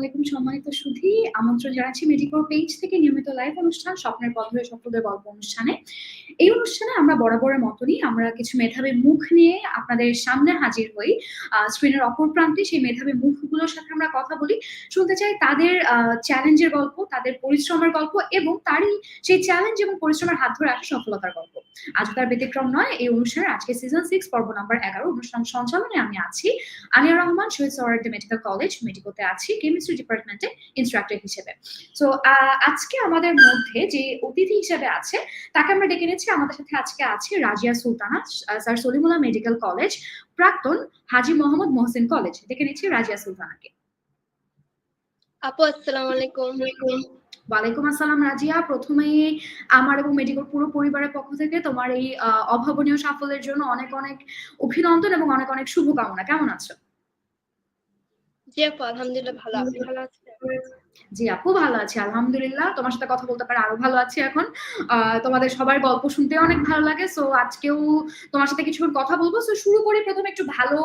আলাইকুম সম্মানিত সুধী। আমন্ত্রণ জানাচ্ছি মেডিকোর পেজ থেকে নিয়মিত লাইভ অনুষ্ঠান, স্বপ্নের পথ সফলদের গল্প অনুষ্ঠানে। এই অনুষ্ঠানে আমরা বরাবরের মতনই আমরা কিছু মেধাবী মুখ নিয়ে আপনাদের সামনে হাজির হই। স্ক্রিনের অপর প্রান্তে সেই মেধাবী মুখগুলোর সাথে আমরা কথা বলি। শুনতে চাই তাদের চ্যালেঞ্জের গল্প, তাদের পরিশ্রমের গল্প এবং তারই সেই চ্যালেঞ্জ এবং পরিশ্রমের হাত ধরে আসা সফলতার গল্প। আজ তার ব্যতিক্রম নয়, এই অনুষ্ঠানের আজকে সিজন সিক্স পর্ব নাম্বার এগারো, অনুষ্ঠান সঞ্চালনে আমি আছি। আনিয়া রহমান, শহীদ সোহরার্দি মেডিকেল কলেজ মেডিকোতে আছি কেমিস্ট্রি ডিপার্টমেন্টে ইনস্ট্রাক্টর হিসেবে। তো আজকে আমাদের মধ্যে যে অতিথি হিসেবে আছে, তাকে আমরা ডেকে নিচ্ছি আমাদের সাথে আজকে আছে Razia Sultana sir Salimullah medical college প্রাক্তন হাজি মোহাম্মদ মোহসিন কলেজ। দেখে নিচ্ছি রাজিয়া সুলতানাকে। আপু আসসালামু আলাইকুম। ওয়ালাইকুম আসসালাম রাজিয়া। প্রথমেই আমার এবং মেডিকোর পুরো পরিবারের পক্ষ থেকে তোমার এই অভাবনীয় সাফল্যের জন্য অনেক অনেক অভিনন্দন এবং অনেক অনেক শুভকামনা। কেমন আছো? জি আপু আলহামদুলিল্লাহ ভালো। আপনি ভালো আছেন? জি আপু, ভালো আছি। আলহামদুলিল্লাহ, তোমার সাথে কথা বলতে পারে আরও ভালো আছি এখন। তোমাদের সবার গল্প শুনতে অনেক ভালো লাগে সো আজকেও তোমার সাথে কিছু কথা বলব। সো শুরু করি প্রথমে একটু ভালো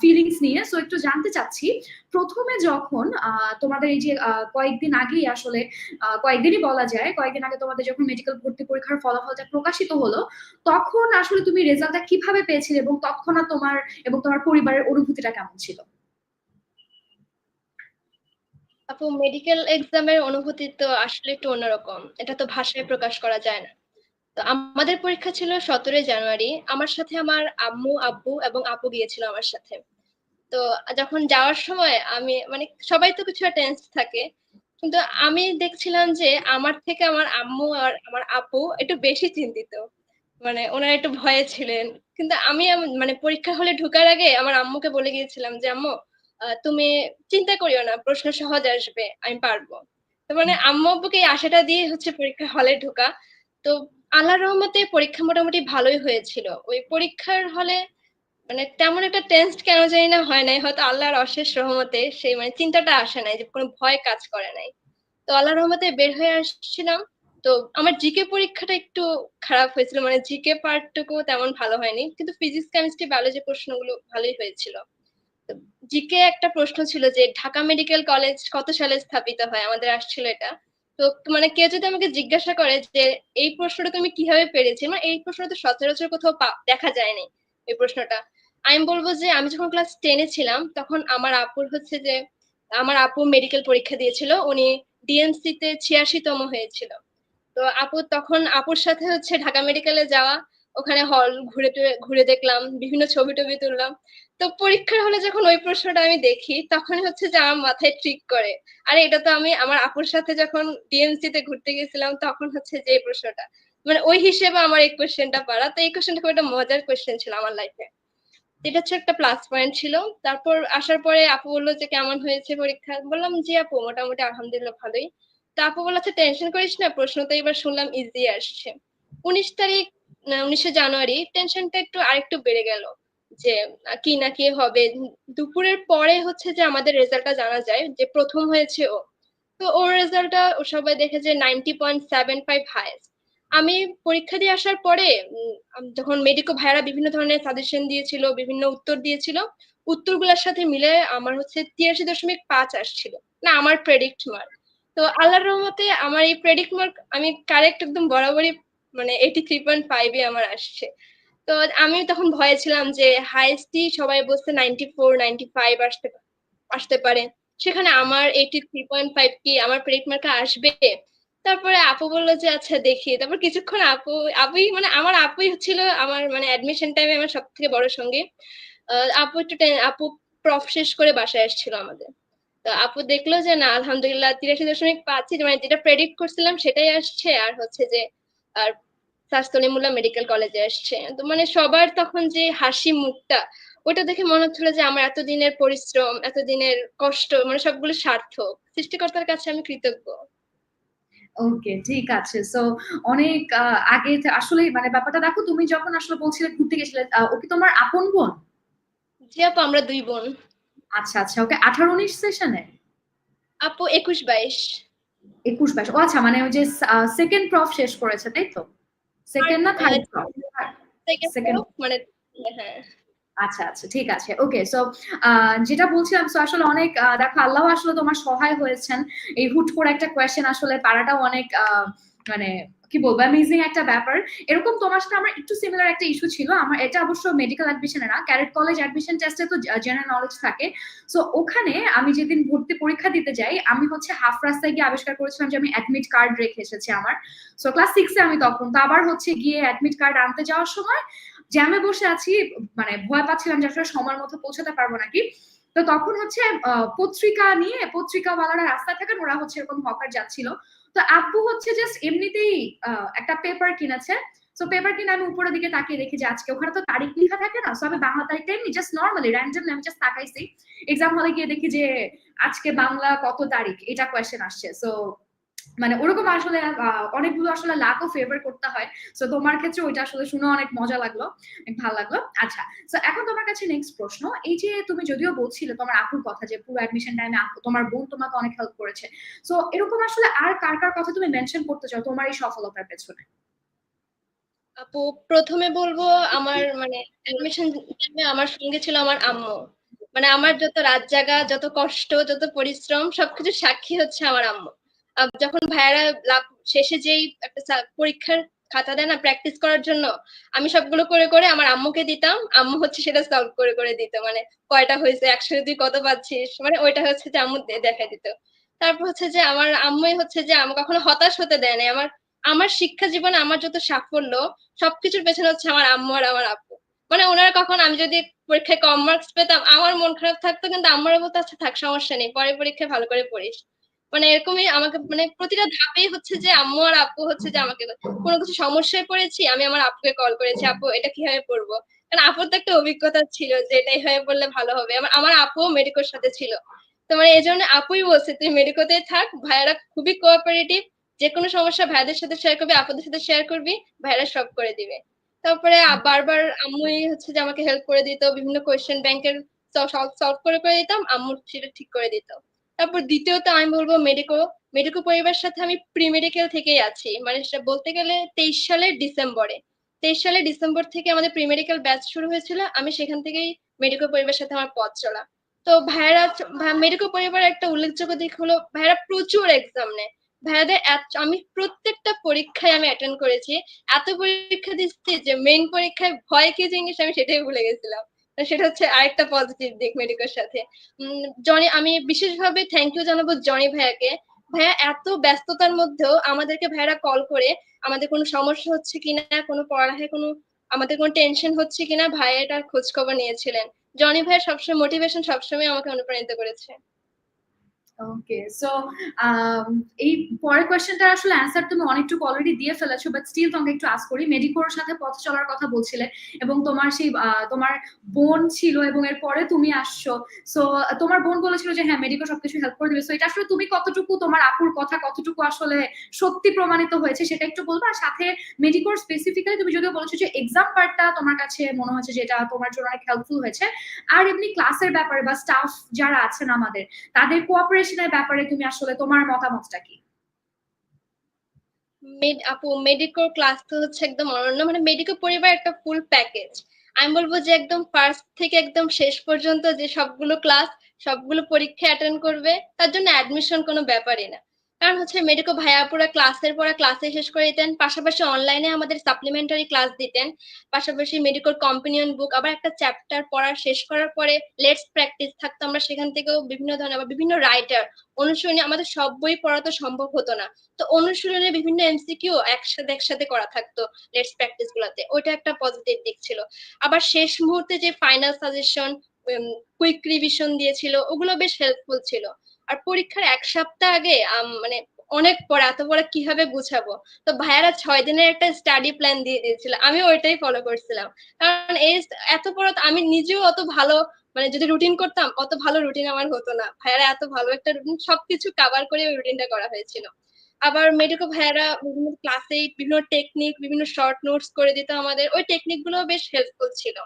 ফিলিংস নিয়ে। সো একটু জানতে চাচ্ছি, প্রথমে যখন তোমাদের এই যে কয়েকদিন আগেই আসলে কয়েকদিনই বলা যায়, কয়েকদিন আগে তোমাদের যখন মেডিকেল ভর্তি পরীক্ষার ফলাফলটা প্রকাশিত হলো, তখন আসলে তুমি রেজাল্টটা কীভাবে পেয়েছিলে এবং তৎক্ষণাৎ তোমার এবং তোমার পরিবারের অনুভূতিটা কেমন ছিল? আপু মেডিকেল এক্সামের অনুভূতি তো আসলে একটু অন্যরকম। এটা তো ভাষায় প্রকাশ করা যায় না। তো আমাদের পরীক্ষা ছিল সতেরোই জানুয়ারি। আমার সাথে আমার আম্মু, আব্বু এবং আপু গিয়েছিল আমার সাথে। তো যখন যাওয়ার সময় আমি মানে সবাই তো কিছু টেন্স থাকে। কিন্তু আমি দেখছিলাম যে আমার থেকে আমার আম্মু আর আমার আপু একটু বেশি চিন্তিত। মানে ওনারা একটু ভয়ে ছিলেন। কিন্তু আমি মানে পরীক্ষা হলে ঢুকার আগে আমার আম্মুকে বলে গিয়েছিলাম যে, আম্মু তুমি চিন্তা করিও না প্রশ্ন সহজ আসবে আমি পারব। তো মানে আম্মু আব্বুকে এই আশাটা দিয়ে হচ্ছে পরীক্ষা হলে ঢোকা। তো আল্লাহ রহমতে পরীক্ষা মোটামুটি ভালোই হয়েছিল। ওই পরীক্ষার হলে মানে তেমন একটা টেস্ট কেন জানি না হয় নাই হয়তো আল্লাহর অশেষ রহমতে সেই মানে চিন্তাটা আসে নাই যে কোনো ভয় কাজ করে নাই। তো আল্লাহ রহমতে বের হয়ে আসছিলাম। তো আমার জিকে পরীক্ষাটা একটু খারাপ হয়েছিল মানে জিকে পার্টটুকু তেমন ভালো হয়নি। কিন্তু ফিজিক্স কেমিস্ট্রি বায়োলজি প্রশ্নগুলো ভালোই হয়েছিল। জিকে একটা প্রশ্ন ছিল যে ঢাকা মেডিকেল কলেজ কত সালে স্থাপিত হয়? আমাদের আসছিল এটা। তো মানে কেউ যদি আমাকে জিজ্ঞাসা করে যে এই প্রশ্নটা তুমি কীভাবে পেরেছি মানে এই প্রশ্নটা তো সচরাচর কোথাও দেখা যায়নি, এই প্রশ্নটা। আমি বলব যে আমি যখন ক্লাস টেনে ছিলাম, তখন আমার আপুর হচ্ছে যে, আমার আপু মেডিকেল পরীক্ষা দিয়েছিল। উনি ডিএমসি তে ছিয়াশিতম হয়েছিল। তো আপু তখন, আপুর সাথে হচ্ছে ঢাকা মেডিকেলে যাওয়া ওখানে হল ঘুরে ঘুরে দেখলাম, বিভিন্ন ছবি টবি তুললাম। তো পরীক্ষার হলে যখন ওই প্রশ্নটা আমি দেখি তখন হচ্ছে যে আমার মাথায় ট্রিক করে। আর, এটা তো আমি আমার আপুর সাথে যখন ডিএমসি তে ঘুরতে গেছিলাম, তখন হচ্ছে যে প্রশ্নটা। মানে ওই হিসেবে আমার এই কোয়েশ্চেনটা পারা তো এই কোয়েশ্চেনটা খুব একটা মজার কোয়েশ্চেন ছিল আমার লাইফে এটা হচ্ছে একটা প্লাস পয়েন্ট ছিল। তারপর আসার পরে আপু বলল যে, কেমন হয়েছে পরীক্ষা? বললাম, জি আপু, মোটামুটি আলহামদুলিল্লাহ ভালোই। তো আপু বলল আচ্ছা টেনশন করিস না, প্রশ্ন তো এবার শুনলাম ইজি আসছে। উনিশ তারিখ উনিশে জানুয়ারি টেনশনটা একটু আরেকটু বেড়ে গেল যে কি না কি হবে। দুপুরের পরে হচ্ছে যে আমাদের রেজাল্টটা জানা যায় যে প্রথম হয়েছে ও। তো ওর রেজাল্টটা ও সবাই দেখে যে ninety point seven five highest আমি পরীক্ষা দিয়ে আসার পরে যখন মেডিকো ভাইয়ারা বিভিন্ন ধরনের সাজেশন দিয়েছিল, বিভিন্ন উত্তর দিয়েছিল, উত্তরগুলোর সাথে মিলে আমার হচ্ছে তিরাশি দশমিক পাঁচ আসছিল। না, আমার প্রেডিক্ট মার্ক তো আল্লাহর রহমতে আমার এই প্রেডিক্ট মার্ক আমি কারেক্ট একদম বরাবরই মানে এইটি থ্রি পয়েন্ট ফাইভে আমার আসছে। তো আমি তখন ভয়ে ছিলাম যে হাইস্টই সবাই বলছে নাইনটি ফোর নাইনটি ফাইভ আসতে আসতে পারে। সেখানে আমার এইটি থ্রি পয়েন্ট ফাইভ কি আমার প্রেডিক্ট মার্কে আসবে? তারপরে আপু বলল যে আচ্ছা দেখি। তারপর কিছুক্ষণ আপু, আপুই মানে আমার আপুই হচ্ছিল আমার মানে অ্যাডমিশন টাইমে আমার সব থেকে বড় সঙ্গী। আপু একটু আপু প্রফ শেষ করে বাসায় আসছিল আমাদের। তো আপু দেখল যে, না, আলহামদুলিল্লাহ, তিরাশি দশমিক পাচ্ছি মানে যেটা প্রেডিক্ট করছিলাম সেটাই আসছে। আর হচ্ছে যে, আর সাস্তলিমুল্লাহ মেডিকেল কলেজে আসছে তো মানে সবার তখন যে হাসি মুখটা ওটা দেখে মনে হচ্ছিল যে আমার এতদিনের পরিশ্রম এতদিনের কষ্ট মানে সবগুলো সার্থক। সৃষ্টিকর্তার কাছে আমি কৃতজ্ঞ। ওকে ঠিক আছে। সো অনেক আগে আসলে মানে ব্যাপারটা দেখো তুমি যখন আসলে বলছিলে ঘুরতে গেছিলে ও কি তোমার আপন বোন? জি আপু আমরা দুই বোন। আচ্ছা আচ্ছা ওকে আঠারো উনিশ সেশনে আপু একুশ বাইশ। একুশ বাইশ। ও আচ্ছা মানে ওই যে সেকেন্ড প্রফ শেষ করেছে তাই তো? সেকেন্ড না থার্ড সেকেন্ড মানে হ্যাঁ। আচ্ছা আচ্ছা ঠিক আছে ওকে সো যেটা বলছিলাম সো আসলে অনেক দেখো আল্লাহ আসলে তোমার সহায় হয়েছেন। এই হুট করে একটা কোয়েশ্চেন আসলে পারাটাও অনেক আহ, মানে কি বলব অ্যামেজিং একটা ব্যাপার। এরকম তোমার সাথে আমার একটু সিমিলার একটা ইস্যু ছিল। আমার, এটা অবশ্য মেডিকেল অ্যাডমিশনে না ক্যারেট কলেজ অ্যাডমিশন টেস্টে তো জেনারেল নলেজ থাকে। সো ওখানে আমি যেদিন ভর্তি পরীক্ষা দিতে যাই, আমি হচ্ছে হাফ রাস্তায় গিয়ে আবিষ্কার করেছিলাম যে আমি অ্যাডমিট কার্ড রেখে এসেছি আমার। সো ক্লাস সিক্সে আমি তখন। তো আবার হচ্ছে গিয়ে অ্যাডমিট কার্ড আনতে যাওয়ার সময় জ্যামে বসে আছি মানে ভয় পাচ্ছিলাম যে আসলে সময়ের মতো পৌঁছাতে পারব নাকি। তো তখন হচ্ছে পত্রিকা নিয়ে, পত্রিকাওয়ালারা রাস্তায় থাকেন ওরা হচ্ছে এরকম হকার যাচ্ছিল। তো আব্বু হচ্ছে জাস্ট এমনিতেই একটা পেপার কিনেছে। সো পেপার কিনে আমি উপরের দিকে তাকিয়ে দেখি যে আজকে ওখানে তো তারিখ লেখা থাকে না। সো আমি বাংলা তারিখটা এমনি জাস্ট নর্মালি র্যান্ডমলি আমি জাস্ট তাকাইছি। এক্সাম হলে গিয়ে দেখি যে আজকে বাংলা কত তারিখ? এটা কোয়েশ্চেন আসছে। সো মানে ওরকম আসলে অনেকগুলো আসলে লাকও ফেভার করতে হয়। সো তোমার ক্ষেত্রে ওইটা আসলে শুনে অনেক মজা লাগল, অনেক ভালো লাগল। আচ্ছা সো এখন তোমার কাছে নেক্সট প্রশ্ন। এই যে তুমি যদিও বলছিলে তোমার আপুর কথা যে পুরো অ্যাডমিশন টাইমে তোমার বোন তোমাকে অনেক হেল্প করেছে। সো এরকম আসলে আর কার কার কথা তুমি মেনশন করতে চাও তোমার এই সফলতার পেছনে? আপু, প্রথমে বলব আমার মানে অ্যাডমিশন টাইমে আমার সঙ্গে ছিল আমার আম্মু। মানে আমার যত রাত জাগা, যত কষ্ট, যত পরিশ্রম সবকিছু সাক্ষী হচ্ছে আমার আম্মু। যখন ভাইয়ারা শেষে যেই একটা পরীক্ষার খাতা দেয় না প্র্যাকটিস করার জন্য, আমি সবগুলো করে করে আমার আম্মুকে দিতাম। আম্মু হচ্ছে সেটা সলভ করে করে দিত। মানে কয়টা হয়েছে একশো তুই কত পাচ্ছিস? মানে ওইটা হচ্ছে যে আম্মু দেখা দিত। তারপর হচ্ছে যে আমার আম্মুই হচ্ছে যে আমাকে কখনো হতাশ হতে দেয় না আমার আমার শিক্ষা জীবনে আমার যত সাফল্য, সবকিছুর পেছনে হচ্ছে আমার আম্মু আর আমার আপু। মানে ওনারা কখন আমি যদি পরীক্ষায় কম মার্কস পেতাম, আমার মন খারাপ থাকতো, কিন্তু আম্মারা বলতো আচ্ছা থাক, সমস্যা নেই, পরে পরীক্ষায় ভালো করে পড়িস। মানে এরকমই আমাকে মানে প্রতিটা ধাপেই হচ্ছে যে আম্মু আর আপু হচ্ছে যে আমাকে কোনো কিছু সমস্যায় পড়েছি, আমি আমার আপুকে কল করেছি, আপু এটা কীভাবে পড়ব কারণ আপুর তো একটা অভিজ্ঞতা ছিল যে এটা এইভাবে পড়লে ভালো হবে। আমার আমার আপুও মেডিকোর সাথে ছিল। তো মানে এই জন্য আপুই বলছে, তুই মেডিকোতেই থাক, ভাইয়ারা খুবই কোঅপারেটিভ যে কোনো সমস্যা ভাইয়াদের সাথে শেয়ার করবি, আপুদের সাথে শেয়ার করবি, ভাইয়ারা সব করে দিবে। তারপরে বারবার আম্মুই হচ্ছে যে আমাকে হেল্প করে দিত, বিভিন্ন কোয়েশ্চেন ব্যাংকের সলভ করে করে দিতাম, আম্মু সেটা ঠিক করে দিত। তারপর দ্বিতীয়ত আমি বলব মেডিকো মেডিকো পরিবারের সাথে আমি প্রি মেডিকেল থেকেই আছি। মানে সেটা বলতে গেলে তেইশ সালের ডিসেম্বরে তেইশ সালের ডিসেম্বর থেকে আমাদের প্রি মেডিকেল ব্যাচ শুরু হয়েছিল, আমি সেখান থেকেই মেডিকো পরিবারের সাথে আমার পথ চলা। তো ভাইয়ারা মেডিকো পরিবারের একটা উল্লেখযোগ্য দিক হলো, ভাইয়ারা প্রচুর এক্সাম নেয়। ভাইয়াদের আমি প্রত্যেকটা পরীক্ষায় আমি অ্যাটেন্ড করেছি। এত পরীক্ষা দিচ্ছি যে মেইন পরীক্ষায় ভয় কি জিনিস আমি সেটাই ভুলে গেছিলাম। সেটা হচ্ছে আরেকটা পজিটিভ দিক মেডিকোর সাথে। জনি, আমি বিশেষভাবে থ্যাংক ইউ জানাব জনি ভাইয়াকে। ভাইয়া, এত ব্যস্ততার মধ্যেও আমাদেরকে ভাইয়ারা কল করে আমাদের কোনো সমস্যা হচ্ছে কিনা, কোনো পড়ালেখায় কোনো, আমাদের কোনো টেনশন হচ্ছে কিনা, ভাইয়া এটার খোঁজ খবর নিয়েছিলেন। জনি ভাইয়া সবসময় মোটিভেশন সবসময় আমাকে অনুপ্রাণিত করেছে। ওকে সো um, এই পরের কোয়েশ্চেনটা আসলে অ্যান্সার তুমি অনেকটুকু অলরেডি দিয়ে ফেলেছো বাট স্টিল তোমাকে একটু আস করি। মেডিকোর সাথে পথ চলার কথা বলছিলে এবং তোমার সেই তোমার বোন ছিল এবং এরপরে তুমি আসছো। সো তোমার বোন বলেছিল যে হ্যাঁ মেডিকো সবকিছু হেল্প করে দিবে। সো এটা আসলে তুমি কতটুকু তোমার আপুর কথা কতটুকু আসলে সত্যি প্রমাণিত হয়েছে সেটা একটু বলব? আর সাথে মেডিকোর স্পেসিফিক্যালি তুমি যদিও বলেছ যে এক্সাম পার্টটা তোমার কাছে মনে হচ্ছে যে এটা তোমার জন্য অনেক হেল্পফুল হয়েছে। আর এমনি ক্লাসের ব্যাপারে বা স্টাফ যারা আছেন আমাদের তাদের কোঅপারেশনের ব্যাপারে তুমি আসলে তোমার মতামতটা কি? মেড আপু মেডিকো ক্লাস তো হচ্ছে একদম অনন্য মানে মেডিকো পরিবার একটা ফুল প্যাকেজ আমি বলব যে একদম ফার্স্ট থেকে একদম শেষ পর্যন্ত যে সবগুলো ক্লাস সবগুলো পরীক্ষা অ্যাটেন্ড করবে, তার জন্য অ্যাডমিশন কোনো ব্যাপারই না। কারণ হচ্ছে মেডিকো ভাইয়া ভাইয়াপুরা ক্লাসের পরে ক্লাসে শেষ করে দিতেন, পাশাপাশি অনলাইনে আমাদের সাপ্লিমেন্টারি ক্লাস দিতেন, পাশাপাশি মেডিকোর কম্পিনিয়ন বুক আবার একটা চ্যাপ্টার পড়া শেষ করার পরে লেটস প্র্যাকটিস থাকতো আমরা সেখান থেকেও বিভিন্ন ধরনের, আবার বিভিন্ন রাইটার অনুশীলনী আমাদের সব বই পড়া তো সম্ভব হতো না। তো অনুশীলনে বিভিন্ন এমসিকিউ একসাথে একসাথে করা থাকতো লেটস প্র্যাকটিস গুলাতে, ওইটা একটা পজিটিভ দিক ছিল। আবার শেষ মুহূর্তে যে ফাইনাল সাজেশন কুইক রিভিশন দিয়েছিল, ওগুলো বেশ হেল্পফুল ছিল। আর পরীক্ষার এক সপ্তাহ আগে মানে অনেক পড়া, এত পড়া কীভাবে গুছাবো? তো ভাইয়ারা ছয় দিনের একটা স্টাডি প্ল্যান দিয়ে দিয়েছিল, আমি ওইটাই ফলো করছিলাম। কারণ এই এত পড়া আমি নিজেও অত ভালো মানে যদি রুটিন করতাম, অত ভালো রুটিন আমার হতো না। ভাইয়ারা এত ভালো একটা রুটিন সবকিছু কাভার করে ওই রুটিনটা করা হয়েছিল। আবার মেডিকো ভাইয়ারা বিভিন্ন ক্লাসে বিভিন্ন টেকনিক বিভিন্ন শর্ট নোটস করে দিত আমাদের, ওই টেকনিকগুলো বেশ হেল্পফুল ছিল।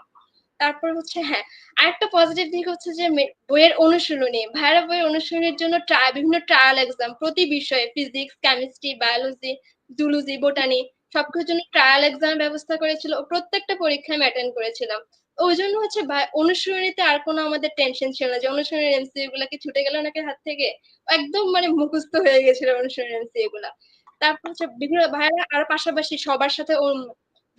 তারপর হচ্ছে হ্যাঁ আরেকটা পজিটিভ দিক হচ্ছে যে বইয়ের অনুশীলনী, ভাইরা বইয়ের অনুশীলনীর জন্য বিভিন্ন ট্রায়াল এক্সাম প্রতি বিষয়ে physics chemistry biology zoology botany সবকিছুর জন্য ট্রায়াল এক্সাম ব্যবস্থা করেছিল ও প্রত্যেকটা পরীক্ষায় আমি অ্যাটেন্ড করেছিলাম ওই জন্য হচ্ছে অনুশীলনীতে আর কোনো আমাদের টেনশন ছিল না যে, অনুশীলনের এমসিকিউ গুলা কি ছুটে গেল নাকি হাত থেকে? একদম মানে মুখস্থ হয়ে গেছিল অনুশীলনের এমসিকিউ গুলা। তারপর হচ্ছে, বিভিন্ন ভাইয়ারা আর পাশাপাশি সবার সাথে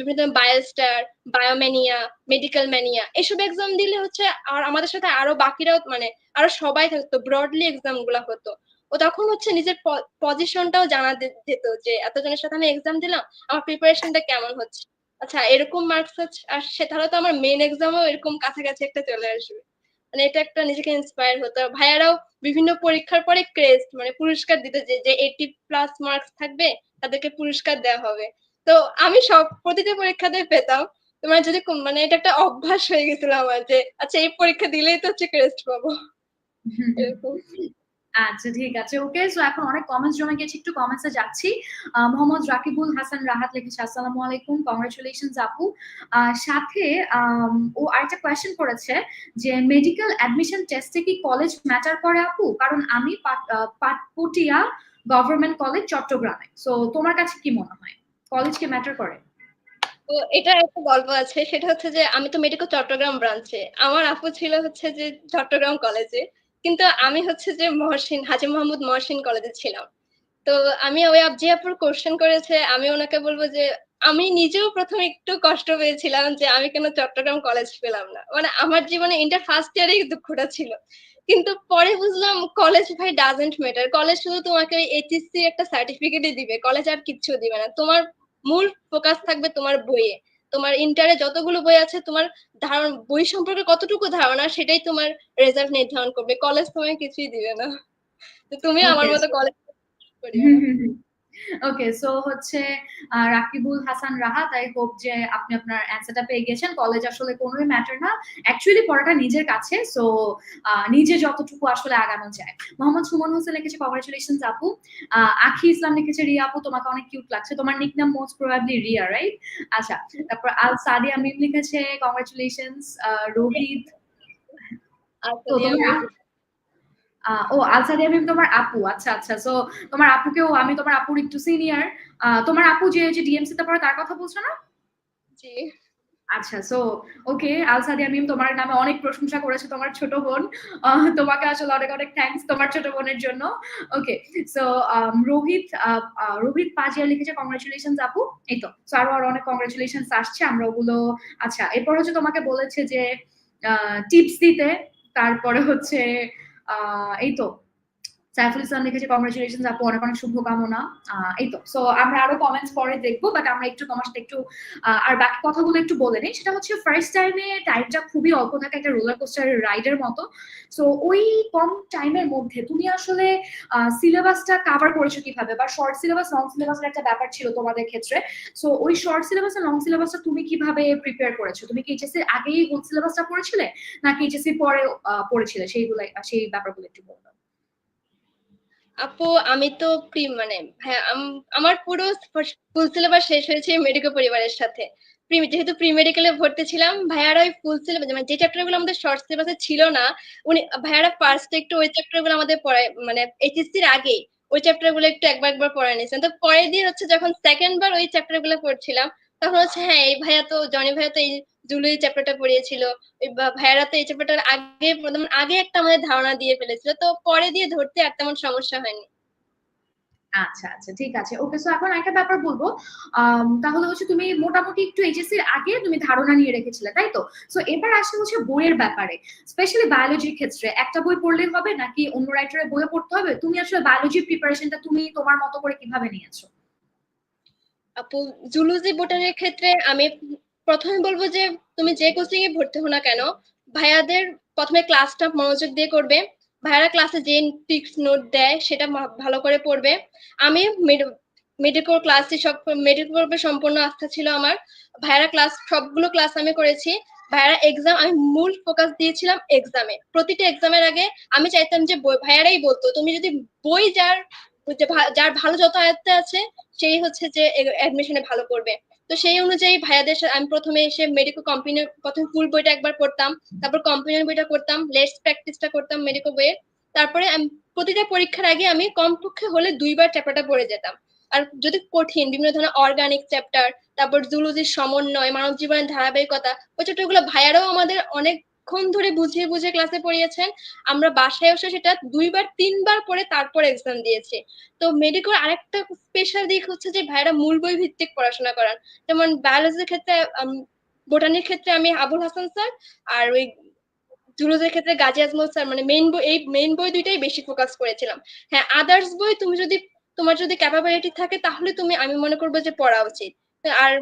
বিভিন্ন বায়োস্টার, বায়োম্যানিয়া, মেডিকেল ম্যানিয়া এসব এক্সাম দিলে হচ্ছে আর আমাদের সাথে আরও বাকিরাও মানে আরও সবাই থাকতো। ব্রডলি এক্সামগুলা হতো। ও তখন হচ্ছে নিজের পজিশনটাও জানা যেত যে এতজনের সাথে আমি এক্সাম দিলাম, আমার প্রিপারেশনটা কেমন হচ্ছে। আচ্ছা এরকম মার্কস হচ্ছে আর সে তাহলে তো আমার মেইন এক্সামেও এরকম কাছাকাছি একটা চলে আসবে। মানে এটা একটা নিজেকে ইন্সপায়ার হতো। ভাইয়ারাও বিভিন্ন পরীক্ষার পরে ক্রেস্ট মানে পুরস্কার দিতে যে, যে 80 প্লাস মার্কস থাকবে তাদেরকে পুরস্কার দেওয়া হবে। তো আমি সব প্রতিটা পরীক্ষাতেই পেতাম। তোমার যদি মানে এটা একটা অভ্যাস হয়ে গেছিল আমার যে আচ্ছা এই পরীক্ষা দিলেই তো হচ্ছে ক্রেস্ট পাবো। আচ্ছা ঠিক আছে। ওকে সো এখন অনেক কমেন্টস জমে গেছে। একটু কমেন্টস যাচ্ছি। মোহাম্মদ রাকিবুল হাসান রাহাত লিখেছে, "আসসালামু আলাইকুম। কংগ্রাচুলেশনস আপু।" সাথে ও আরেকটা কোয়েশ্চেন করেছে যে, "মেডিকেল অ্যাডমিশন টেস্টে কি কলেজ ম্যাটার করে আপু? কারণ আমি পাটপুটিয়া গভর্নমেন্ট কলেজ চট্টগ্রামে। সো তোমার কাছে কি মনে হয়? কলেজ কি ম্যাটার করে?" তো এটার একটা গল্প আছে। সেটা হচ্ছে যে আমি তো মেডিকেল চট্টগ্রাম ব্রাঞ্চে। আমার আপু ছিল হচ্ছে যে চট্টগ্রাম কলেজে। কিন্তু আমি হচ্ছে যে মহসিন, হাজি মোহাম্মদ মহসিন কলেজে ছিলাম। তো আমি ওই যে আপুর কোয়েশ্চেন করেছে, আমি উনাকে বলব যে আমি নিজেও ১ম এ একটু কষ্ট পেয়েছিলাম যে আমি কেন চট্টগ্রাম কলেজ পেলাম না। মানে আমার জীবনে ইন্টার ফার্স্ট ইয়ারেই দুঃখটা ছিল। কিন্তু পরে বুঝলাম কলেজ ভাই ডাজেন্ট ম্যাটার। কলেজ শুধু তোমাকে এইচএসসি একটা সার্টিফিকেটই দিবে। কলেজ আর কিচ্ছু দিবে না। তোমার মূল ফোকাস থাকবে তোমার বইয়ে। তোমার ইন্টারে যতগুলো বই আছে তোমার ধারণ বই সম্পর্কে কতটুকু ধারণা সেটাই তোমার রেজাল্ট নির্ধারণ করবে। কলেজ তোমায় কিছুই দিবে না। তো তুমিও আমার মতো কলেজ ওকে সো হচ্ছে রাকিবুল হাসান রাহাত আই হোপ যে আপনি আপনার অ্যান্সারটা পেয়ে গেছেন। কলেজ আসলে কোনই ম্যাটার না। অ্যাকচুয়ালি পড়াটা নিজের কাছে। সো নিজে যতটুকু আসলে আগানো যায়। মোহাম্মদ সুমন হোসেন লিখেছে, "কংগ্রাচুলেশনস আপু।" আখি ইসলাম লিখেছে, "রিয়া আপু তোমাকে অনেক কিউট লাগছে। তোমার nickname most probably Riya, right?" আচ্ছা। তারপর আল সাদিয়া মিম লিখেছে, "কংগ্রাচুলেশনস।" আ রোহিত আচ্ছা তো রিয়া তোমার মিম। আ আ ও আল সাদিয়া তোমার আপু। আচ্ছা, আচ্ছা। সো তোমার আপুকেও আমি তোমার আপুর একটু সিনিয়র। তোমার আপু যে, যে ডিএমসি তে পড়ে তার কথা বলছো না? জি। আচ্ছা সো ওকে আল সাদিয়া তোমার নামে অনেক প্রশংসা করেছে তোমার ছোট বোন। তোমাকে আসলে অনেক, অনেক থ্যাংকস তোমার ছোট বোনের জন্য। Okay so um Rohit Rohit পাজিয়া লিখেছে, "কংগ্রাচুলেশনস আপু।" এই তো। সো আরও, আরও অনেক কংগ্রাচুলেশনস আসছে। আমরা ওগুলো আচ্ছা এরপর হচ্ছে তোমাকে বলেছে যে টিপস দিতে। তারপরে হচ্ছে আ এই তো সাইফুল ইসলাম লিখেছে, "কংগ্রাচুলেশনস আপু। অনেক, অনেক শুভকামনা।" এই তো। সো আমরা আরও কমেন্টস পরে দেখব। বাট আমরা একটু তোমার সাথে একটু আর বাকি কথাগুলো একটু বলে নেই। সেটা হচ্ছে ফার্স্ট টাইমে টাইমটা খুবই অল্প থাকে একটা রোলার কোস্টার রাইড এর মতো। সো ওই কম টাইমের মধ্যে তুমি আসলে সিলেবাসটা কভার করেছ কীভাবে? বা শর্ট সিলেবাস, লং সিলেবাসের একটা ব্যাপার ছিল তোমাদের ক্ষেত্রে। সো ওই শর্ট সিলেবাস লং সিলেবাসটা তুমি কীভাবে প্রিপেয়ার করেছ? তুমি কি এইচএসসি আগেই হোল সিলেবাসটা পড়েছিলে? নাকি এইচএসসি পরে পড়েছিলে? সেইগুলাই সেই ব্যাপারগুলো একটু বলবা। আপু আমি তো প্রি মানে হ্যাঁ, আম আমার পুরো ফুল সিলেবাস শেষ হয়েছে মেডিকেল পরিবারের সাথে। যেহেতু প্রি মেডিকেল ভর্তি ছিলাম, ভাইয়ারা ওই ফুল সিলেবাস মানে যে চ্যাপ্টারগুলো আমাদের শর্ট সিলেবাসে ছিল না, উনি ভাইয়ারা ফার্স্ট একটু ওই চ্যাপ্টারগুলো আমাদের পড়ায় মানে এইচএসসির আগেই ওই চ্যাপ্টারগুলো একটু একবার, একবার পড়ায় নিয়েছেন। তো পরে দিয়ে হচ্ছে যখন 2nd বার ওই চ্যাপ্টারগুলো পড়ছিলাম, তখন হচ্ছে হ্যাঁ, এই ভাইয়া তো জনি ভাইয়া তো এই জুলই চ্যাপ্টারটা পড়িয়েছিল। ভাইয়ারা তো এই চ্যাপ্টারটার আগে আগে একটা আমাদের ধারণা দিয়ে ফেলেছিল। তো পরে দিয়ে ধরতে আর তেমন সমস্যা হয়নি। আচ্ছা, আচ্ছা ঠিক আছে। ওকে সো এখন আরেকটা ব্যাপার বলব। তাহলে হচ্ছে তুমি মোটামুটি একটু এইচএসসির আগে তুমি ধারণা নিয়ে রেখেছিলে, তাই তো? সো এবার আসি হচ্ছে বইয়ের ব্যাপারে। স্পেশালি বায়োলজির ক্ষেত্রে একটা বই পড়লেই হবে নাকি অন্য রাইটারের বইও পড়তে হবে? তুমি আসলে বায়োলজির প্রিপারেশনটা তুমি তোমার মতো করে কীভাবে নিয়েছো? আপু জুলজি বোটানির ক্ষেত্রে আমি ১ম বলব যে তুমি যে কোচিং এ ভর্তি হো না কেন, ভাইয়াদের ১ম এ ক্লাসটা মনোযোগ দিয়ে করবে। ভাইয়ারা ক্লাসে যে টিক্স নোট দেয় সেটা ভালো করে পড়বে। আমি মেডিকেল ক্লাসে সব মেডিকেল উপর সম্পূর্ণ আস্থা ছিল আমার। ভাইয়ারা ক্লাস সবগুলো ক্লাস আমি করেছি। ভাইয়ারা এক্সাম আমি মূল ফোকাস দিয়েছিলাম এক্সামে। প্রতিটা এক্সামের আগে আমি চাইতাম যে ভাইয়ারাই বলতো "তুমি যদি বই যার যার ভালো যত আয়ত্তে আছে সেই হচ্ছে যে অ্যাডমিশন ভালো করবে।" তো সেই অনুযায়ী ভাইয়াদের সাথে আমি প্রথমে এসে মেডিকো কম্পিউটার প্রথমে ফুল বইটা একবার পড়তাম। তারপর কম্পিউটার বইটা করতাম। লেটস প্র্যাকটিসটা করতাম মেডিকো বইয়ের। তারপরে প্রতিটা পরীক্ষার আগে আমি কমপক্ষে হলে দুইবার চ্যাপ্টারটা পড়ে যেতাম। আর যদি কঠিন, বিভিন্ন ধরনের অর্গানিক চ্যাপ্টার তারপর জুলজির সমন্বয়, মানব জীবনের ধারাবাহিকতা, ওই চ্যাপ্টারগুলো ভাইয়ারাও আমাদের অনেকক্ষণ ধরে বুঝিয়ে বুঝিয়ে ক্লাসে পড়িয়েছেন। আমরা বাসায় এসে সেটা দুইবার, তিনবার পড়ে তারপর এক্সাম দিয়েছি। তো মেডিকেল আরেকটা স্পেশাল দিক হচ্ছে যে ভাইয়ারা মূল বই ভিত্তিক পড়াশোনা করান। যেমন বায়োলজির ক্ষেত্রে বোটানির ক্ষেত্রে আমি আবুল হাসান স্যার আর ওই জুলজির ক্ষেত্রে গাজী আজমল স্যার মানে মেইন বই, এই মেইন বই দুইটাই বেশি ফোকাস করেছিলাম। হ্যাঁ আদার্স বই তুমি যদি, তোমার যদি ক্যাপাবিলিটি থাকে, তাহলে তুমি, আমি মনে করব যে পড়া উচিত। আর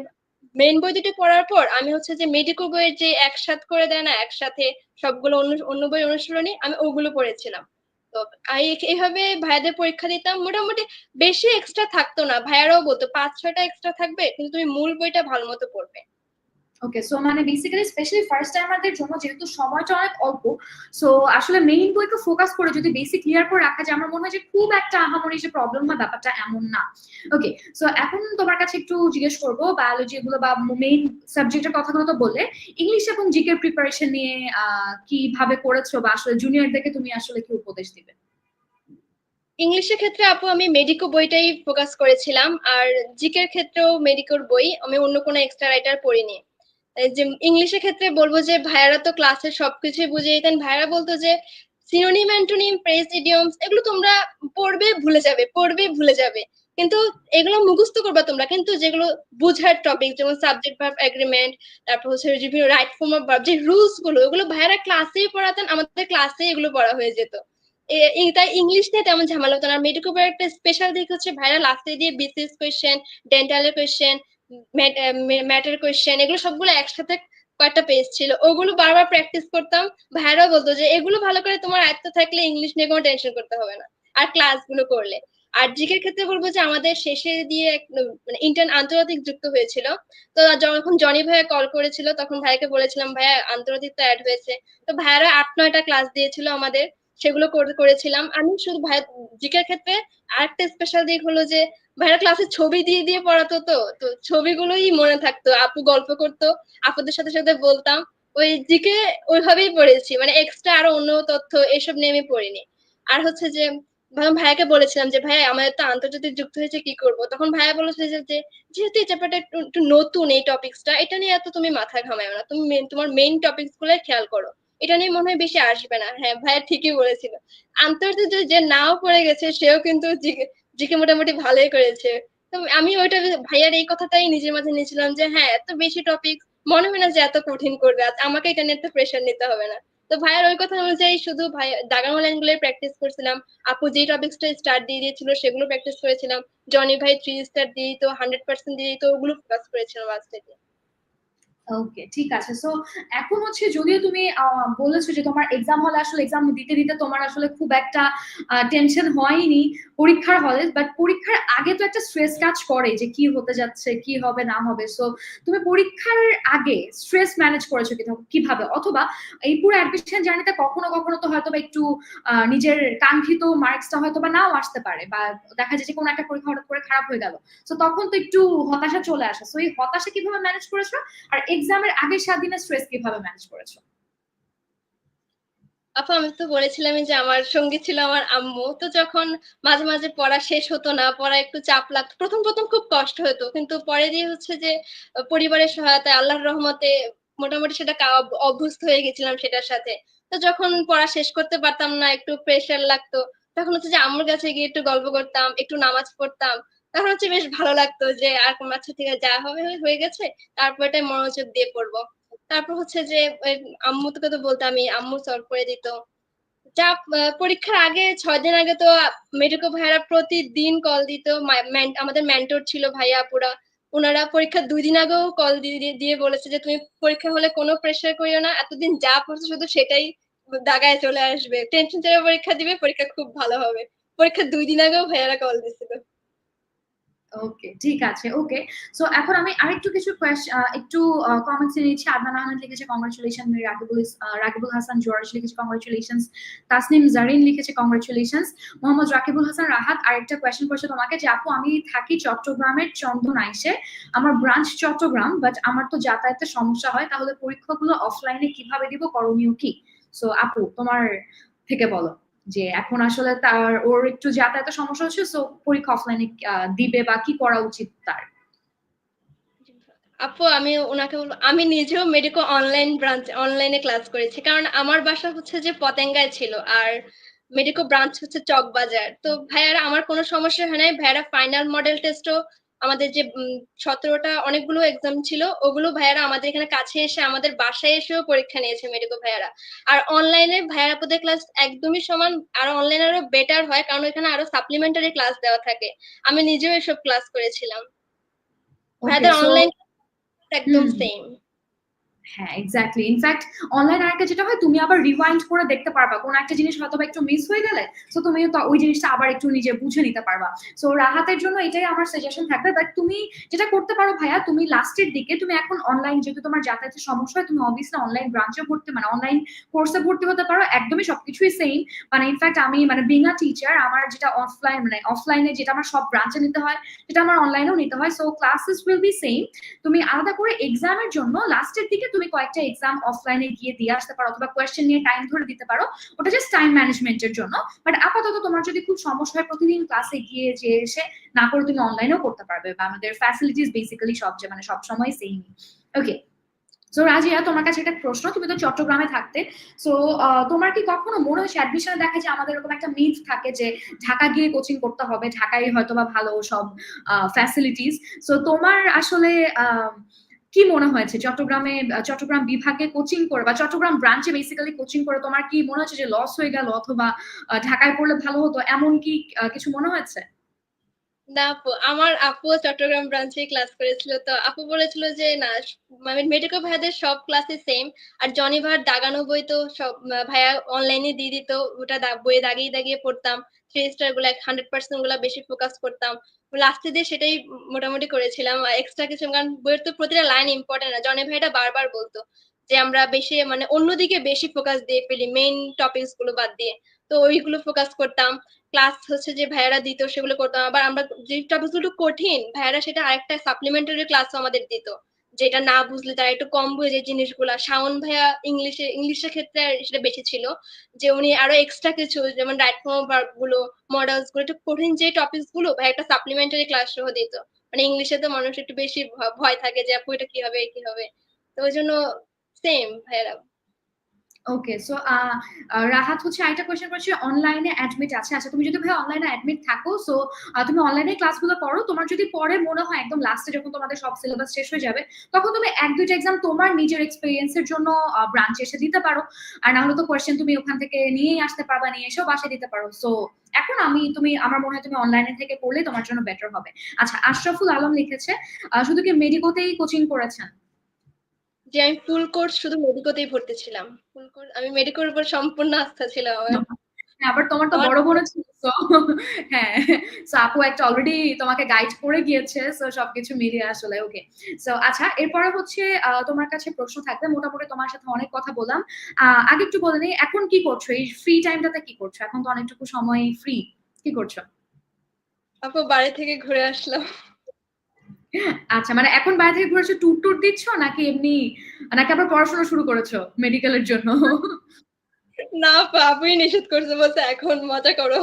মেইন বই দুটি পড়ার পর আমি হচ্ছে যে মেডিকো বইয়ের যে একসাথ করে দেয় না, একসাথে সবগুলো অন্য বই অনুসরণী আমি ওগুলো পড়েছিলাম। তো এইভাবে ভাইয়াদের পরীক্ষা দিতাম। মোটামুটি বেশি এক্সট্রা থাকতো না। ভাইয়ারাও বলতো, পাঁচ ছয়টা এক্সট্রা থাকবে, কিন্তু তুমি মূল বইটা ভালো মতো পড়বে। ওকে সো মানে বেসিক্যালি স্পেশালি ফার্স্ট টাইমারদের জন্য যেহেতু সময়টা অনেক অল্প সো আসলে মেইন বইকে ফোকাস করে যদি বেসিক ক্লিয়ার করে রাখা যায়, আমার মনে হয় যে খুব একটা আহামরি যে প্রবলেম হয় ব্যাপারটা এমন না। ওকে সো এখন তোমার কাছে একটু জিজ্ঞেস করব বায়োলজি এগুলো বা মেইন সাবজেক্টের কথাগুলো তো বললে ইংলিশ এবং জিকের প্রিপারেশন নিয়ে কীভাবে করেছ বা আসলে জুনিয়রদেরকে তুমি আসলে কি উপদেশ দিবে? ইংলিশের ক্ষেত্রে আপু আমি মেডিকো বইটাই ফোকাস করেছিলাম, আর জিকের ক্ষেত্রেও মেডিকোর বই, আমি অন্য কোনো এক্সট্রা রাইটার পড়িনি। যে ইংলিশের ক্ষেত্রে বলব যে ভাইয়ারা তো ক্লাসে সবকিছুই বুঝে দিতেন। ভাইয়ারা বলতো যে সিনোনিম অ্যান্টোনিম প্রেস ইডিয়মস এগুলো তোমরা পড়বে ভুলে যাবে, পড়বে ভুলে যাবে। কিন্তু এগুলো মুখস্থ করবে তোমরা। কিন্তু যেগুলো বুঝার টপিক যেমন সাবজেক্ট ভার্ব এগ্রিমেন্ট তারপর হচ্ছে বিভিন্ন রাইট ফর্ম অফ ভার্ব যে রুলসগুলো ওগুলো ভাইয়ারা ক্লাসেই পড়াতেন, আমাদের ক্লাসে এগুলো পড়া হয়ে যেত। তাই ইংলিশ নিয়ে তেমন ঝামেলা হতো না। মেডিকেল একটা স্পেশাল দিক হচ্ছে ভাইরা লাস্টে দিয়ে বিসিএস কোয়েশ্চেন ডেন্টালের কোয়েশ্চেন ম্যাটার কোয়েশ্চেন এগুলো সবগুলো একসাথে কয়েকটা পেজ ছিল। ওগুলো বারবার প্র্যাকটিস করতাম। ভাইরাও বলতো যে, এগুলো ভালো করে তোমার আয়ত্ত থাকলে ইংলিশ নিয়ে কোনো টেনশন করতে হবে না। আর ক্লাসগুলো করলে। আর জিকের ক্ষেত্রে বলব যে, আমাদের শেষে দিয়ে মানে ইন্টার্ন আন্তর্জাতিক যুক্ত হয়েছিল। তো যখন জনি ভাইয়া কল করেছিল, তখন ভাইয়াকে বলেছিলাম, ভাইয়া, আন্তর্জাতিক তো অ্যাড হয়েছে। তো ভাইয়ারা আট, নয়টা ক্লাস দিয়েছিল আমাদের। সেগুলো করে- করেছিলাম। আমি শুধু ভাই জিকের ক্ষেত্রে আরেকটা স্পেশাল দিক হলো যে ভাইরা ক্লাসে ছবি দিয়ে দিয়ে পড়াতো তো তো ছবিগুলোই মনে থাকতো। আপু গল্প করতো, আপুদের সাথে সাথে বলতাম, ওই দিকে ওইভাবেই পড়েছি মানে এক্সট্রা আরও অন্য তথ্য এসব নিয়ে আমি পড়িনি। আর হচ্ছে যে ভাই- ভাইয়াকে বলেছিলাম যে ভাই আমাদের তো আন্তর্জাতিক যুক্ত হয়েছে, কি করব? তখন ভাইয়া বলেছে যে যেহেতু এই চ্যাপ্টারটা একটু নতুন, এই টপিক্সটা এটা নিয়ে এত তুমি মাথা ঘামায় না। তুমি তোমার মেইন টপিকসগুলো খেয়াল করো। এটা নিয়ে মনে হয় বেশি আসবে না। হ্যাঁ ভাইয়া ঠিকই বলেছিল। আন্তর্জাতিক যে নাও পড়ে গেছে, সেও কিন্তু জিকে মোটামুটি ভালোই করেছে। তো আমি ওইটা ভাইয়ার এই কথাটাই নিজের মাঝে নিয়েছিলাম যে হ্যাঁ এত বেশি টপিক মনে হয় না যে এত কঠিন করবে, আজ আমাকে এখানে নিয়ে এত প্রেশার নিতে হবে না। তো ভাইয়ার ওই কথা অনুযায়ী শুধু ভাই দাগানো লাইন প্র্যাকটিস করছিলাম। আপু যে টপিক্সটা স্টার্ট দিয়ে দিয়েছিল, সেগুলো প্র্যাকটিস করেছিলাম। জনি ভাই থ্রি স্টার দিয়ে তো হান্ড্রেড পার্সেন্ট দিয়ে তো ওগুলো ফোকাস করেছিলাম আজকে ওকে ঠিক আছে। সো এখন হচ্ছে যদিও তুমি বলেছ যে তোমার এক্সাম হলে আসলে এক্সাম দিতে দিতে তোমার আসলে খুব একটা টেনশন হয়নি পরীক্ষার হলে বাট পরীক্ষার আগে তো একটা স্ট্রেস কাজ করে যে কি হতে যাচ্ছে, কি হবে, না হবে। সো তুমি পরীক্ষার আগে স্ট্রেস ম্যানেজ করেছ কীভাবে? অথবা এই পুরো অ্যাডমিশন জার্নিতে কখনো কখনো তো হয়তো বা একটু নিজের কাঙ্ক্ষিত মার্কসটা হয়তো বা নাও আসতে পারে বা দেখা যায় যে কোনো একটা পরীক্ষা হঠাৎ করে খারাপ হয়ে গেল। সো তখন তো একটু হতাশা চলে আসে। সো এই হতাশা কীভাবে ম্যানেজ করেছ? আর এক্সামের আগের সাত দিনের স্ট্রেস কীভাবে ম্যানেজ করেছ? আপু, আমি তো বলেছিলামই যে আমার সঙ্গী ছিল আমার আম্মু। তো যখন মাঝে মাঝে পড়া শেষ হতো না, পড়া একটু চাপ লাগতো, প্রথম প্রথম খুব কষ্ট হতো। কিন্তু পরে দিয়ে হচ্ছে যে পরিবারের সহায়তায়, আল্লাহর রহমতে মোটামুটি সেটা অভ্যস্ত হয়ে গেছিলাম সেটার সাথে। তো যখন পড়া শেষ করতে পারতাম না, একটু প্রেশার লাগতো, তখন হচ্ছে যে আম্মুর কাছে গিয়ে একটু গল্প করতাম, একটু নামাজ পড়তাম। তখন হচ্ছে বেশ ভালো লাগতো যে, আর কোনো আচ্ছা আছে, যা হবে, হয়ে- গেছে তারপর এটা মনোযোগ দিয়ে পড়ব। তারপর হচ্ছে যে আম্মু তোকে তো বলতাম আমি আম্মু সলভ করে দিত যা পরীক্ষার আগে, ছয় দিন আগে তো মেডিকো ভাইয়ারা প্রতিদিন কল দিত। আমাদের মেন্টর ছিল ভাইয়া পুরা ওনারা পরীক্ষার দুই দিন আগেও কল দিয়ে বলেছে যে, তুমি পরীক্ষা হলে কোনো প্রেশার করিও না। এতদিন যা পড়ছো শুধু সেটাই দাগায় চলে আসবে। টেনশন ছাড়া পরীক্ষা দিবে, পরীক্ষা খুব ভালো হবে। পরীক্ষার দুই দিন আগেও ভাইয়ারা কল দিছিল। ওকে ঠিক আছে ওকে সো এখন আমি আরেকটু কিছু একটু কমেন্টস নিয়েছি আদনান আহমেদ লিখেছে কংগ্রেচুলেশন রাকিবুল রাকিবুল হাসান জোয়ার্জ লিখেছে কংগ্রেচুলেশন তাসনিম জারিন লিখেছে কংগ্রেচুলেশন মোহাম্মদ রাকিবুল হাসান রাহাত, আরেকটা কোয়েশ্চেন করছে তোমাকে, যে, আপু, আমি থাকি চট্টগ্রামের চন্দন আইসে আমার ব্রাঞ্চ চট্টগ্রাম বাট আমার তো যাতায়াতের সমস্যা হয়। তাহলে পরীক্ষাগুলো অফলাইনে কীভাবে দিব? করণীয় কি? সো আপু, তোমার থেকে বলো। যে এখন আসলে তার, ওর একটু যাতায়াতের সমস্যা হচ্ছে সো পরীক্ষা অফলাইনে দিবে বা কি করা উচিত তার? আপু, আমি ওনাকে বলব, আমি নিজেও মেডিকো অনলাইন ব্রাঞ্চ অনলাইনে ক্লাস করেছি। কারণ আমার বাসা হচ্ছে যে পতেঙ্গায় ছিল, আর মেডিকো ব্রাঞ্চ হচ্ছে চকবাজার। তো ভাইয়ারা, আমার কোনো সমস্যা হয় নাই। ভাইয়ারা ফাইনাল মডেল টেস্টও আমাদের যে সতেরোটা অনেকগুলো এক্সাম ছিল ওগুলো ভাইয়ারা আমাদের এখানে কাছে এসে আমাদের বাসায় এসেও পরীক্ষা নিয়েছে মেডিকো ভাইয়ারা। আর অনলাইনে ভাইয়ারা পদের ক্লাস একদমই সমান আর অনলাইন আরও বেটার হয় কারণ এখানে আরও সাপ্লিমেন্টারি ক্লাস দেওয়া থাকে। আমি নিজেও এসব ক্লাস করেছিলাম। ভাইয়াদের অনলাইন একদম সেম হ্যাঁ এক্স্যাক্টলি ইনফ্যাক্ট অনলাইন আরেকটা যেটা হয়, তুমি আবার রিওয়াইন্ড করে দেখতে পারবা। কোন একটা জিনিস হয়তো একটু মিস হয়ে গেলে সো তুমি ওই জিনিসটা আবার একটু নিজে বুঝে নিতে পারবা। সো রাহাতের জন্য এটাই আমার সাজেশন থাকবে বাট তুমি যেটা করতে পারো ভাইয়া, তুমি লাস্টের দিকে, তুমি এখন অনলাইন যেহেতু তোমার যাতায়াতের সমস্যা হয়, তুমি অবভিয়াসলি অনলাইন ব্রাঞ্চে ভর্তি মানে অনলাইন কোর্সে ভর্তি হতে পারো, একদমই সবকিছুই সেম মানে ইনফ্যাক্ট আমি মানে বিং আ টিচার আমার যেটা অফলাইন মানে অফলাইনে যেটা আমার সব ব্রাঞ্চে নিতে হয়, সেটা আমার অনলাইনেও নিতে হয়। So classes will be same তুমি আলাদা করে এক্সামের জন্য লাস্টের দিকে তুমি কয়েকটা এক্সাম অফলাইনে গিয়ে দিয়ে আসতে পারো অথবা কোয়েশ্চেন নিয়ে টাইম ধরে দিতে পারো। ওটা জাস্ট টাইম ম্যানেজমেন্টের জন্য। বাট আপাতত তোমার যদি খুব সমস্যা হয় প্রতিদিন ক্লাসে গিয়ে যে এসে না করে তুমি অনলাইনেও করতে পারবে বা আমাদের ফ্যাসিলিটিস বেসিক্যালি সব যে মানে সবসময় সেম ওকে সো রাজিয়া তোমার কাছে একটা প্রশ্ন। তুমি তো চট্টগ্রামে থাকতে। সো তোমার কি কখনো মনে হয়েছে অ্যাডমিশনে দেখা যায় আমাদের এরকম একটা মিথ থাকে যে ঢাকা গিয়ে কোচিং করতে হবে ঢাকায় হয়তো বা ভালো সব ফ্যাসিলিটিস সো তোমার আসলে আহ, কি মনে হয়েছে? চট্টগ্রামে চট্টগ্রাম বিভাগে কোচিং করে বা চট্টগ্রাম ব্রাঞ্চে বেসিক্যালি কোচিং করে, তোমার কি মনে হচ্ছে যে লস হয়ে গেল অথবা ঢাকায় পড়লে ভালো হতো? এমন কি কিছু মনে হয়েছে? না আপু, আমার আপু চট্টগ্রাম ব্রাঞ্চে ক্লাস করেছিল। তো আপু বলেছিল যে, না মানে মেডিকেল ভাইয়াদের সব ক্লাসে সেম আর জনি ভাইয়ার দাগানো বই তো সব ভাইয়া অনলাইনে দিয়ে দিত, ওটা বইয়ে দাগিয়ে দাগিয়ে পড়তাম। থ্রি স্টারগুলা হান্ড্রেড পার্সেন্টগুলা বেশি ফোকাস করতাম। লাস্টে দিয়ে সেটাই মোটামুটি করেছিলাম। এক্সট্রা কিছু, কারণ বইয়ের তো প্রতিটা লাইন ইম্পর্টেন্ট না। জনি ভাইটা বারবার বলতো যে, আমরা বেশি মানে অন্যদিকে বেশি ফোকাস দিয়ে ফেলি মেইন টপিকসগুলো বাদ দিয়ে। তো ওইগুলো ফোকাস করতাম। ক্লাস হচ্ছে যে ভাইয়ারা দিত, সেগুলো করতাম। আবার আমরা যে টপিকগুলো কঠিন, ভাইয়ারা সেটা আরেকটা সাপ্লিমেন্টারি ক্লাসও আমাদের দিত। যেটা না বুঝলে তারা একটু কম বুঝে জিনিসগুলা। শাওন ভাইয়া ইংলিশে, ইংলিশের ক্ষেত্রে সেটা বেশি ছিল। যে উনি আরও এক্সট্রা কিছু, যেমন রাইট ফর্মগুলো মডেলসগুলো, একটু কঠিন যে টপিকসগুলো ভাই একটা সাপ্লিমেন্টারি ক্লাস সহ দিত। মানে ইংলিশে তো মানুষ একটু বেশি ভয় থাকে যে, আপু, এটা কি হবে কি হবে তো ওই জন্য সেম ভাইয়ারা। ওকে সো রাহাত হচ্ছে আরেকটা কোয়েশ্চেন করছি অনলাইনে অ্যাডমিট আছে। আচ্ছা তুমি যদি ভাই অনলাইনে অ্যাডমিট থাকো সো তুমি অনলাইনে ক্লাসগুলো করো তোমার যদি পরে মনে হয় একদম লাস্টে যখন তোমাদের সব সিলেবাস শেষ হয়ে যাবে, তখন তুমি এক দুইটা এক্সাম তোমার নিজের এক্সপিরিয়েন্সের জন্য ব্রাঞ্চে এসে দিতে পারো। আর না হলে তো কোয়েশ্চেন তুমি ওখান থেকে নিয়েই আসতে পারবা, নিয়ে এসেও বাসায় দিতে পারো। সো এখন আমি, তুমি, আমার মনে হয় তুমি অনলাইনে থেকে পড়লে তোমার জন্য বেটার হবে। আচ্ছা আশরাফুল আলম লিখেছে শুধু কি মেডিকোতেই কোচিং করেছেন? যে আমি ফুল কোর্স শুধু মেডিকোতেই ভর্তি ছিলাম। ফুল কোর্স আমি মেডিকোর উপর সম্পূর্ণ আস্থা ছিল আমার। হ্যাঁ, আবার তোমার তো বড় বোন ছিল হ্যাঁ সো আপু একটা অলরেডি তোমাকে গাইড করে গিয়েছে সো সবকিছু মিলিয়ে আসলে ওকে সো আচ্ছা এরপরে হচ্ছে তোমার কাছে প্রশ্ন থাকবে মোটামুটি তোমার সাথে অনেক কথা বললাম। আগে একটু বলে নিই এখন কি করছ? এই ফ্রি টাইমটাতে কি করছ? এখন তো অনেকটুকু সময় ফ্রি কি করছ? আপু বাড়ি থেকে ঘুরে আসলাম। আচ্ছা মানে এখন বাইরে থেকে ঘুরেছো ট্যুর ট্যুর দিচ্ছ নাকি এমনি, নাকি আবার পড়াশোনা শুরু করেছ মেডিকেলের জন্য? না আপু আপুই নিষেধ করছে, বলছে এখন মজা করো।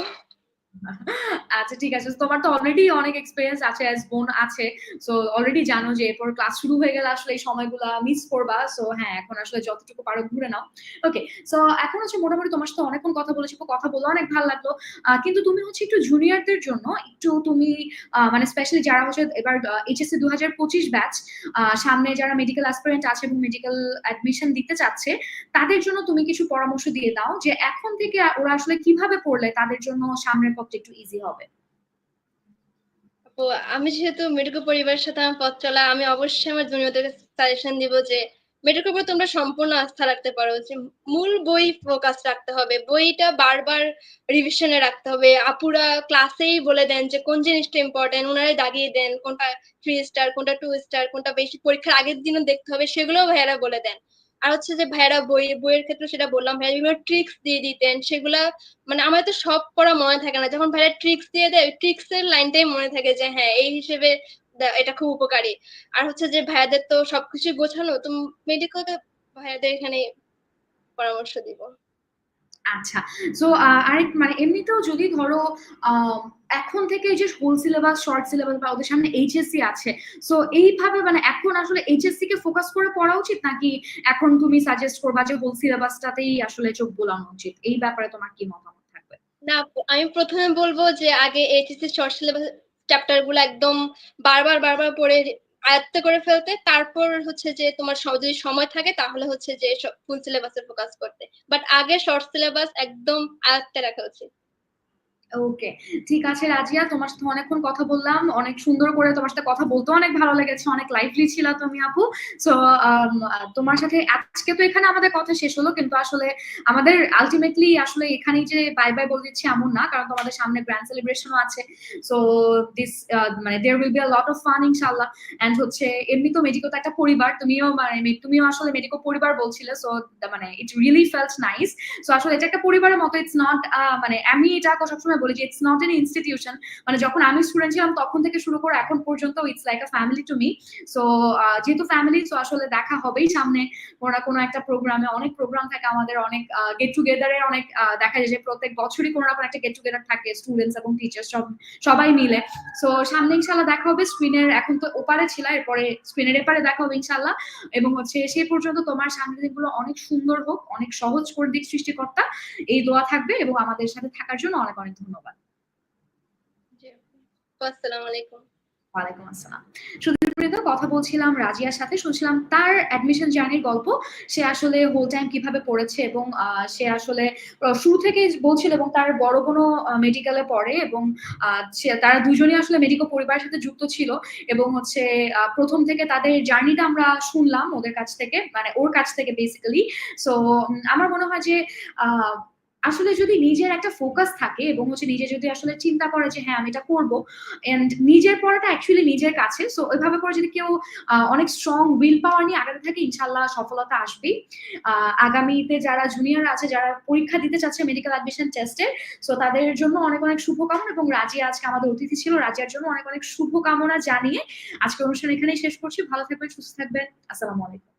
আচ্ছা ঠিক আছে। তোমার তো অলরেডি অনেক এক্সপিরিয়েন্স আছে অ্যাজ বোন আছে। সো অলরেডি জানো যে এরপর ক্লাস শুরু হয়ে গেলে আসলে এই সময়গুলো মিস করবা। সো হ্যাঁ এখন আসলে যতটুকু পারো ঘুরে নাও। ওকে সো এখন হচ্ছে মোটামুটি তোমার সাথে অনেকক্ষণ কথা বলেছি কথা বলে অনেক ভালো লাগল। কিন্তু তুমি হচ্ছে একটু জুনিয়রদের জন্য একটু তুমি মানে স্পেশালি যারা হচ্ছে এবার এইচএসসি দু হাজার পঁচিশ ব্যাচ সামনে যারা মেডিকেল অ্যাসপিরেন্ট আছে এবং মেডিকেল অ্যাডমিশন দিতে চাচ্ছে, তাদের জন্য তুমি কিছু পরামর্শ দিয়ে দাও যে এখন থেকে ওরা আসলে কীভাবে পড়লে তাদের জন্য সামনের পথটা একটু ইজি হবে। আমি যেহেতু মেডিকেল পরিবারের সাথে আমার পথ চলা, আমি অবশ্যই আমার জুনিয়রদের সাজেশন দিব যে মেডিকেল উপর তোমরা সম্পূর্ণ আস্থা রাখতে পারো যে, মূল বই ফোকাস রাখতে হবে। বইটা বারবার রিভিশনে রাখতে হবে। আপুরা ক্লাসেই বলে দেন যে, কোন জিনিসটা ইম্পর্টেন্ট ওনারাই দাগিয়ে দেন কোনটা থ্রি স্টার কোনটা টু স্টার কোনটা বেশি, পরীক্ষার আগের দিনও দেখতে হবে, সেগুলোও ভাইয়ারা বলে দেন। আর হচ্ছে যে ভাইয়ারা বই, বইয়ের ক্ষেত্রে সেটা বললাম, ভাইয়া বিভিন্ন ট্রিক্স দিয়ে দিতেন, সেগুলা মানে আমার তো সব পড়া মনে থাকে না। যখন ভাইরা ট্রিক্স দিয়ে দেয় ট্রিক্স এর লাইনটাই মনে থাকে যে হ্যাঁ এই হিসেবে এটা খুব উপকারী। আর হচ্ছে যে ভাইয়াদের তো সবকিছু গোছানো, তো মেডিকেল ভাইয়াদের এখানে পরামর্শ দিব। আচ্ছা। সো আরেক মানে এমনিতেও যদি ধরো এখন থেকে যে হোল সিলেবাস, শর্ট সিলেবাস বা ওদের সামনে এইচএসসি আছে। সো এইভাবে মানে এখন আসলে এইচএসসি কে ফোকাস করে পড়া উচিত নাকি এখন তুমি সাজেস্ট করবা যে হোল সিলেবাসটাতেই আসলে চোখ বোলানো উচিত? এই ব্যাপারে তোমার কি মতামত থাকবে? না আমি প্রথমে বলব যে আগে এইচএসসি শর্ট সিলেবাস চ্যাপ্টারগুলো একদম বারবার, বারবার পড়ে আয়ত্ত করে ফেলতে। তারপর হচ্ছে যে তোমার যদি সময় থাকে তাহলে হচ্ছে যে ফুল সিলেবাসে ফোকাস করতে। বাট আগে শর্ট সিলেবাস একদম আয়ত্তে রাখা উচিত। ওকে। ঠিক আছে রাজিয়া, তোমার সাথে অনেকক্ষণ কথা বললাম। অনেক সুন্দর করে তোমার সাথে কথা বলতেও অনেক ভালো লেগেছে। অনেক লাইভলি ছিল তুমি আপু। সো তোমার সাথে আজকে তো এখানে আমাদের কথা শেষ হলো। কিন্তু আসলে আমাদের আল্টিমেটলি আসলে এখানেই যে বাই, বাই বলে দিচ্ছি এমন না। কারণ তোমাদের সামনে গ্র্যান্ড সেলিব্রেশন আছে। সো দিস আ মানে there will be a lot of fun ইনশাআল্লাহ। অ্যান্ড হচ্ছে এমনিতেও মেডিকো তো একটা পরিবার। তুমিও মানে তুমিও আসলে মেডিকো পরিবার বলছিলে। সো মানে it really felt nice. So আসলে এটা একটা পরিবারের মতো ইটস নট মানে আমি এটা সবসময় বলি যে ইটস নট অ্যান ইনস্টিটিউশন। মানে যখন আমি স্টুডেন্ট ছিলাম তখন থেকে শুরু করে এখন পর্যন্ত it's like a family to me. So যেহেতু ফ্যামিলি সো আসলে দেখা হবেই সামনে কোন কোন একটা প্রোগ্রামে। অনেক প্রোগ্রাম থাকে আমাদের অনেক গেট টুগেদার এর অনেক দেখা যায় যে প্রত্যেক বছরই কোনো না কোন একটা গেট টুগেদার থাকে স্টুডেন্টস এবং টিচার্স সব সবাই মিলে। সো সামনে ইনশাআল্লাহ দেখা হবে স্ক্রিনের এখন তো ওপারে ছিল এরপরে স্ক্রিনের এপারে দেখা হবে ইনশাআল্লাহ। এবং হচ্ছে সেই পর্যন্ত তোমার সামনের দিনগুলো অনেক সুন্দর হোক, অনেক সহজ করে দিক সৃষ্টিকর্তা। এই দোয়া থাকবে এবং আমাদের সাথে থাকার জন্য অনেক, অনেক ধন্যবাদ। জি আপু। আসসালামু আলাইকুম। ওয়ালাইকুম আসসালাম। সুধীবৃন্দ কথা বলছিলাম রাজিয়ার সাথে। শুনছিলাম তার অ্যাডমিশন জার্নির গল্প। সে আসলে হোল টাইম কীভাবে পড়েছে এবং সে আসলে শুরু থেকেই বলছিল এবং তার বড় আ মেডিকেলে পড়ে এবং তারা দুজনেই আসলে মেডিকো পরিবারের সাথে যুক্ত ছিল এবং হচ্ছে ১ম থেকে তাদের জার্নিটা আমরা শুনলাম ওদের কাছ থেকে। মানে ওর কাছ থেকে বেসিক্যালি। সো আমার মনে হয় যে আ আসলে যদি নিজের একটা ফোকাস থাকে এবং হচ্ছে নিজে যদি আসলে চিন্তা করে যে হ্যাঁ আমি এটা করব অ্যান্ড নিজের পড়াটা অ্যাকচুয়ালি নিজের কাছে। সো এভাবে করে যদি কেউ অনেক স্ট্রং উইল পাওয়ার নিয়ে আগাতে থাকে ইনশাআল্লাহ সফলতা আসবেই। আগামীতে যারা জুনিয়র আছে যারা পরীক্ষা দিতে চাচ্ছে মেডিকেল অ্যাডমিশন টেস্টে সো তাদের জন্য অনেক, অনেক শুভকামনা এবং রাজিয়া আজকে আমাদের অতিথি ছিল। রাজিয়ার জন্য অনেক, অনেক শুভকামনা জানিয়ে আজকে অনুষ্ঠান এখানেই শেষ করছি। ভালো থাকবেন, সুস্থ থাকবেন। আসসালামু আলাইকুম।